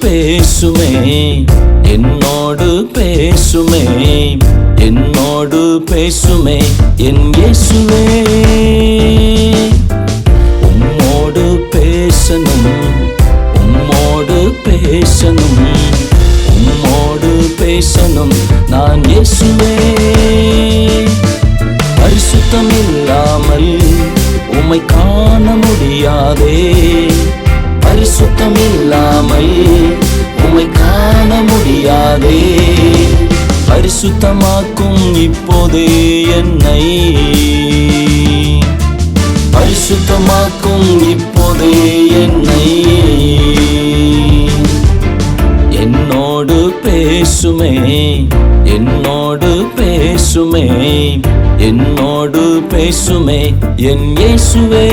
பேசுமே. என்னோடு பேசுமே. என்னோடு பேசுமே. என் இயேசுவே. உம்மோடு பேசணும். உம்மோடு பேசணும். உம்மோடு பேசணும். நான் இயேசுவே. பரிசுத்தம் இல்லாமல் உம்மை காண முடியாதே. பரிசுத்தம் இல்லாமல் முடியாதே பரிசுத்தமாக்கும் இப்போதே என்னை. பரிசுத்தமாக்கும் இப்போதே என்னை. என்னோடு பேசுமே என்னோடு பேசுமே என்னோடு பேசுமே என் இயேசுவே.